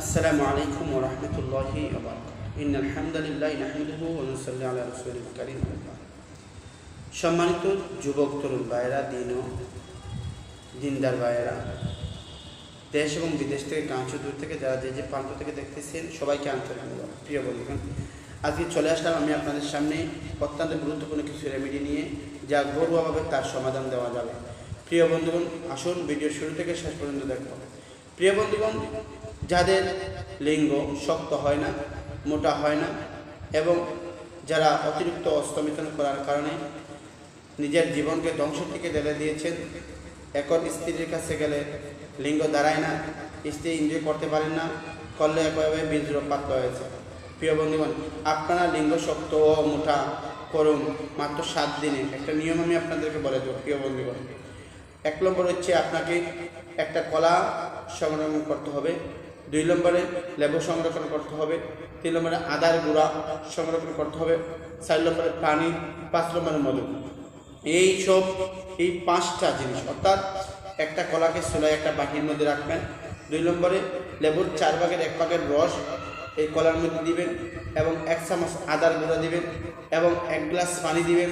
আসসালামু আলাইকুম ওয়া রাহমাতুল্লাহি ওয়া বারাকাতুহু। ইন্নাল হামদালিল্লাহি নাহমাদুহু ওয়া নুসাল্লি আলা রাসূলিল কারীম। সম্মানিত যুবক, তরুণ ভাইরা দিন ও দিনদার ভাইরা দেশ এবং বিদেশ থেকে কাঞ্চ দূর থেকে যারা যে যে প্রান্ত থেকে দেখতেছেন, সবাইকে আন্তরিক প্রিয় বন্ধুগণ, আজকে চলে আসলাম আমি আপনাদের সামনে অত্যন্ত গুরুত্বপূর্ণ কিছু রেমেডি নিয়ে, যা ঘরোয়াভাবে তার সমাধান দেওয়া যাবে। প্রিয় বন্ধুগণ, আসুন ভিডিও শুরু থেকে শেষ পর্যন্ত দেখব প্রিয় বন্ধুগণ, যাদের লিঙ্গ শক্ত হয় না, মোটা হয় না, এবং যারা অতিরিক্ত অস্তমিতন করার কারণে নিজের জীবনকে ধ্বংস থেকে ঢেলে দিয়েছেন এখন স্ত্রীর কাছে গেলে লিঙ্গ দাঁড়ায় না, স্ত্রী এনজয় করতে পারেন না, করলে একভাবে বীজরপাত হয়েছে। প্রিয় বন্ধুগণ, আপনারা লিঙ্গ শক্ত ও মোটা করুন মাত্র সাত দিনে। একটা নিয়ম আমি আপনাদেরকে বলে দেবো, প্রিয় বন্ধুগণ। এক নম্বর হচ্ছে আপনাকে একটা কলা সংরক্ষণ করতে হবে। দুই নম্বরে লেবু সংরক্ষণ করতে হবে। তিন নম্বরে আদার গুঁড়া সংরক্ষণ করতে হবে। চার নম্বরে পানি, পাঁচ নম্বরে মধু। এই সব, এই পাঁচটা জিনিস, অর্থাৎ একটা কলাকে সোলাই একটা বাটির মধ্যে রাখবেন। দুই নম্বরে লেবুর চার ভাগের এক ভাগের রস এই কলার মধ্যে দিবেন এবং এক চামচ আদার গুঁড়া দিবেন এবং এক গ্লাস পানি দিবেন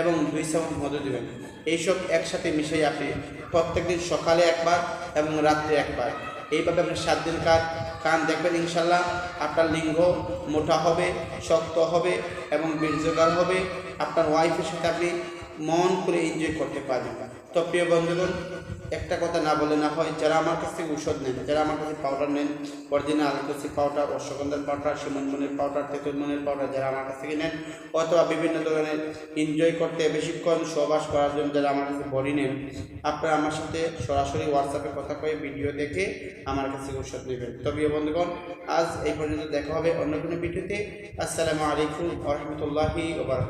এবং দুই চামচ মধু দিবেন। এইসব একসাথে মিশিয়ে আপনি প্রত্যেকদিন সকালে একবার এবং রাত্রে একবার। এইভাবে আপনি সাত দিন কাজ কান দেখবেন ইনশাল্লাহ, আপনার লিঙ্গ মোটা হবে, শক্ত হবে এবং বীর্যগার হবে। আপনার ওয়াইফের সাথে আপনি মন করে এনজয় করতে পারবেন তো প্রিয় বন্ধুগণ, একটা কথা না বলে না হয়, যারা আমার কাছ থেকে ঔষধ নেন, যারা আমার কাছে পাউডার নেন অরিজিনাল আলকসি পাউডার অশ্বগন্ধার পাউডার সুমনমনের পাউডার তেতুলমনের পাউডার যারা আমার কাছ থেকে নেন, অথবা বিভিন্ন ধরনের এনজয় করতে বেশিক্ষণ সহবাস করার জন্য যারা আমার কাছে বডি নেন, আপনারা আমার সাথে সরাসরি হোয়াটসঅ্যাপে কথা কয়ে ভিডিও দেখে আমার কাছে ঔষধ নেবেন। তো প্রিয় বন্ধুগণ, আজ এই পর্যন্ত দেখা হবে অন্য কোনো ভিডিওতে আসসালামু আলাইকুম রহমতুল্লাহি ওবার